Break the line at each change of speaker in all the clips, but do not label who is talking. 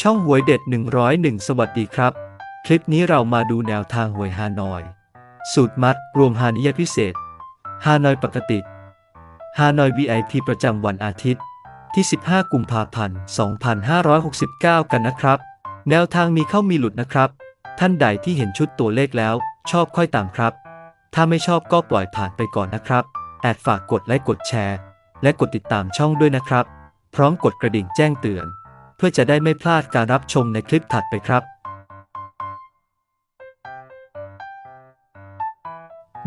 ช่องหวยเด็ด 101 สวัสดีครับ คลิปนี้เรามาดูแนวทางหวยฮานอย สูตรมัด รวมฮานิยพิเศษฮานอยปกติฮานอย VIP ประจำวันอาทิตย์ ที่ 15 กุมภาพันธ์ 2569 กันนะครับ แนวทางมีเข้ามีหลุดนะครับ ท่านใดที่เห็นชุดตัวเลขแล้ว ชอบค่อยตามครับ ถ้าไม่ชอบก็ปล่อยผ่านไปก่อนนะครับ แอดฝากกดไลค์กดแชร์ และกดติดตามช่องด้วยนะครับ พร้อมกดกระดิ่งแจ้งเตือน เพื่อจะได้ไม่พลาดการรับชมในคลิปถัดไปครับ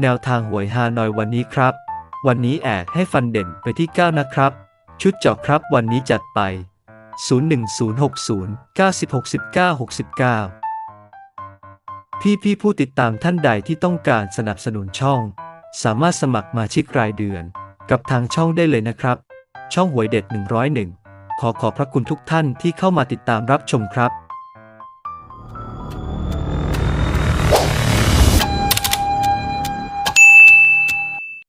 แนวทางหวยฮานอยวันนี้ครับ วันนี้แอดให้ฟันเด่นไปที่ 9 นะครับ ชุดเจาะครับวันนี้จัดไป 01060 9069 69พี่พี่ผู้ติดตามท่านใดที่ต้องการสนับสนุนช่อง สามารถสมัครมาชิกรายเดือน กับทางช่องได้เลยนะครับ ช่องหวยเด็ด 101 ขอขอบพระคุณทุกท่านที่เข้ามาติดตามรับชมครับ